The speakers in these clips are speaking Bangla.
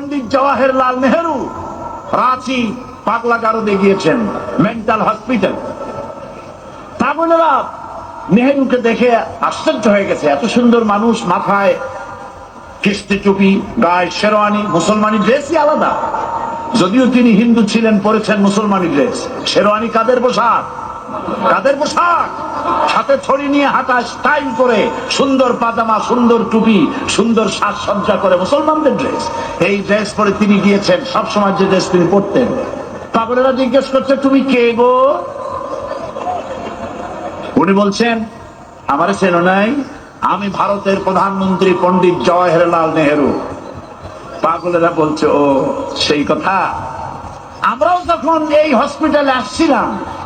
পন্ডিত জওয়াহরলাল নেহেরু রাঁচি পাগলা গারদে গিয়েছেন মেন্টাল হসপিটাল তামিলরা নেহেরুকে দেখে আশ্চর্য হয়ে গেছে, এত সুন্দর মানুষ, মাথায় কিস্তি টুপি, গায়ে শেরওয়ানি, মুসলমানি ড্রেসই আলাদা। যদিও তিনি হিন্দু ছিলেন, পরেছেন মুসলমানি ড্রেস শেরওয়ানি কাদের পোশাক? কাদের পোশাক? সাথে ছড়ি নিয়ে হাঁটা স্টাইল করে, সুন্দর পাজামা, সুন্দর টুপি, সুন্দর সাজসজ্জা করে মুসলমানদের ড্রেস এই ড্রেস পরে তিনি গিয়েছেন, সবসময় যে ড্রেস তিনি পরতেন। পাগলেরা জিজ্ঞেস করছে, তুমি কে গো? উনি বলছেন, আমার চেনো নাই, আমি ভারতের প্রধানমন্ত্রী পন্ডিত জওয়াহরলাল নেহেরু। পাগলেরা বলছে, ও, সেই কথা। আমরাও যখন এই হসপিটালে আসছিলাম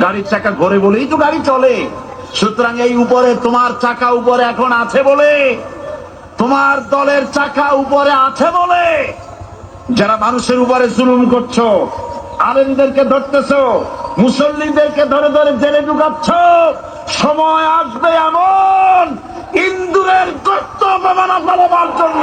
গাড়ির চাকা ঘোরে বলেই তো গাড়ি চলে। সুতরাং এই উপরে তোমার চাকা উপরে এখন আছে বলে, তোমার দলের চাকা উপরে আছে বলে। যারা মানুষের উপরে জুলুম করছ, আলেমদেরকে ধরতেছো, মুসল্লিদেরকে ধরে ধরে জেলে ঢুকাচ্ছ, সময় আসবে এমন ইন্দুরের গর্ত অপমানা ফলাবার জন্য।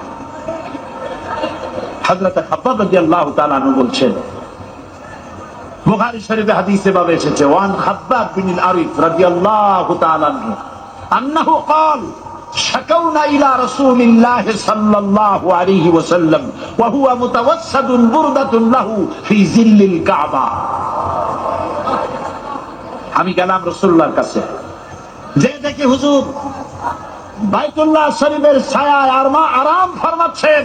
হযরত খাব্বাব রাদিয়াল্লাহু তাআলা আনহু বলছেন বুখারী শরীফে হাদিসে ভাবে এসেছে ওয়ান খাব্বাব বিন আরিফ রাদিয়াল্লাহু তাআলা আনহু আন্নাহু قال شكونا إلى رسول الله صلى الله عليه وسلم وهو متوسد بردة له في ظل الكعبة আমি গেলাম রসুল্লাহর কাছে যে দেখি হুজুর বাইতুল্লাহ শরীফের ছায়ায় আর মা আরাম ফরমাচ্ছেন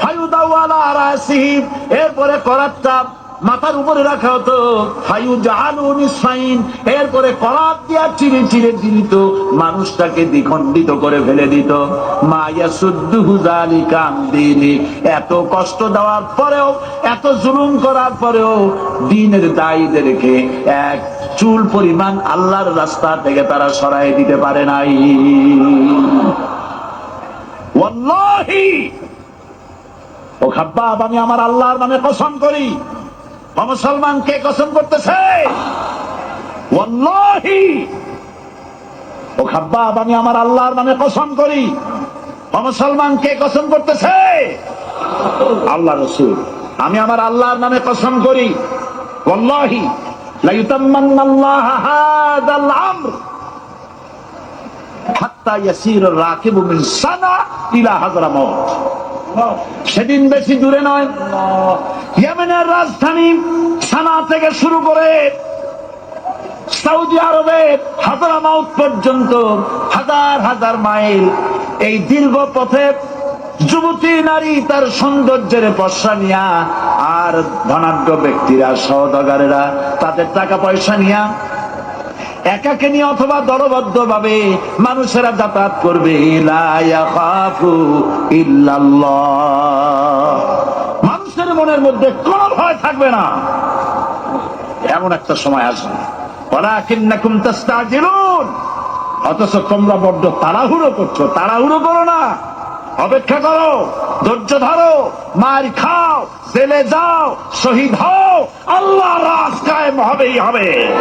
ফায়ুদাওয়ালা রাসিহি এরপরে করাতটা মাথার উপরে রাখা হতো। ফায়ু জাহানু নিসফাইন। এরপরে করাত দিয়া চিরে চিরে দিত মানুষটাকে দ্বিখণ্ডিত করে ফেলে দিত। মায়া সুদ্দুহু যালিকা আন এত কষ্ট দেওয়ার পরেও, এত জুলুম করার পরেও দিনের দায়ীদেরকে এক চুল পরিমাণ আল্লাহর রাস্তা থেকে তারা সরাই দিতে পারে নাই। ও খাব্বাব আমি আমার আল্লাহর নামে কসম করি। মুসলমান, কে কসম করতেছে? ও খাব্বাব আমি আমার আল্লাহর নামে কসম করি। মুসলমান, কে কসম করতেছে? আল্লাহ রসুল। আমি আমার আল্লাহর নামে কসম করি। আমর। হাত্তা ইয়াসির রাকিবু মিন সানা ইলা হাযরামাউত সেদিন বেশি দূরে নয়। ইয়েমেনের রাজধানী সানা থেকে শুরু করে সৌদি আরবের হাজারামাউত পর্যন্ত হাজার হাজার মাইল এই দীর্ঘ পথে যুবতী নারী তার সৌন্দর্যের পশা নিয়া আর ধনাঢ্য ব্যক্তিরা, সহদগারেরা তাদের টাকা পয়সা নিয়া একাকে নিয়ে অথবা দলবদ্ধ ভাবে মানুষেরা যাতায়াত করবে। মানুষের মনের মধ্যে কোনো ভয় থাকবে না। এমন একটা সময় আসবে। অথচ তোমরা বড্ড তাড়াহুড়ো করছ। তাড়াহুড়ো করো না। অপেক্ষা করো। ধৈর্য ধরো। মার খাও। জেলে যাও। শহীদ হও। আল্লাহ কায়েম হবেই হবে।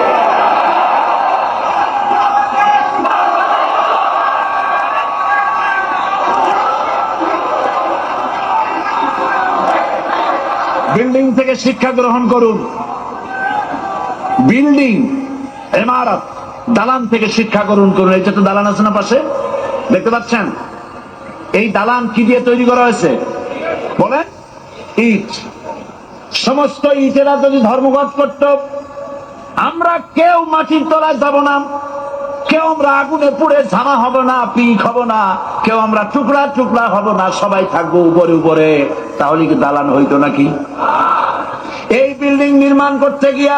বিল্ডিং থেকে শিক্ষা গ্রহণ করুন। বিল্ডিং এমারত দালান থেকে শিক্ষা গ্রহণ করুন। এই যে তো দালান আছে না পাশে? দেখতে পাচ্ছেন? এই দালান কি দিয়ে তৈরি করা হয়েছে? বলেন, ইট। সমস্ত ইটেরা যদি ধর্মঘট করত, আমরা কেউ মাটির তলায় যাব না। কেউ আমরা আগুনে পুড়ে ঝামা হব না পিঙ্ক হব না, কেউ আমরা টুকরা টুকরা হব না, সবাই থাকব উপরে উপরে। তাহলে কি দালান হইতো নাকি? এই বিল্ডিং নির্মাণ করতে গিয়া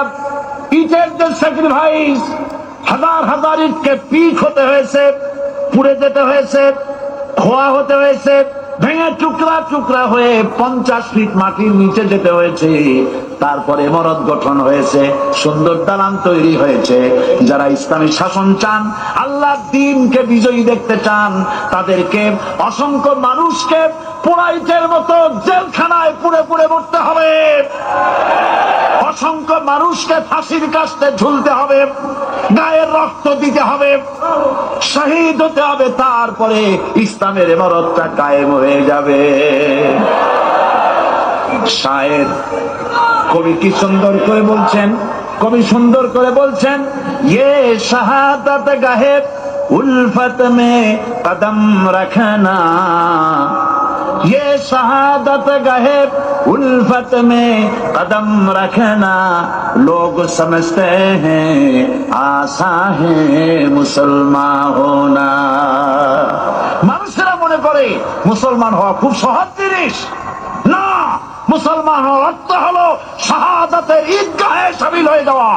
ইটের যে স্যাক্রিফাইস হাজার হাজার ইটকে পিক হতে হয়েছে, পুড়ে যেতে হয়েছে, খোয়া হতে হয়েছে ভেঙে টুকরা টুকরা হয়ে পঞ্চাশ ফিট মাটির নিচে যেতে হয়েছে। তারপরে মরদ গঠন হয়েছে, সুন্দর দালান তৈরি হয়েছে। যারা ইসলামী শাসন চান আল্লাহ দিনকে বিজয়ী দেখতে চান, তাদেরকে অসংখ্য মানুষকে পোড়াইটের মতো জেলখানায় পুড়ে পুড়ে মরতে হবে। অসংখ্য মানুষকে ফাঁসির কাছতে ঝুলতে হবে গায়ের রক্ত দিতে হবে, শহীদ হতে হবে, তারপরে ইসলামের এমরতটা কায়েম হয়ে যাবে। কবি কি সুন্দর করে বলছেন? কবি সুন্দর করে বলছেন ইয়ে শাহাদাত উলফত মে কদম রাখনা। ये شہادت گہے الفت में कदम रखना, लोग समझते हैं آسا ہے मुसलमान होना। মানুষেরা মনে করে, মুসলমান হওয়া খুব সহজ জিনিস। না, মুসলমান হওয়ার অর্থ হলো শাহাদাতের ঈদগাহে সামিল হয়ে যাওয়া।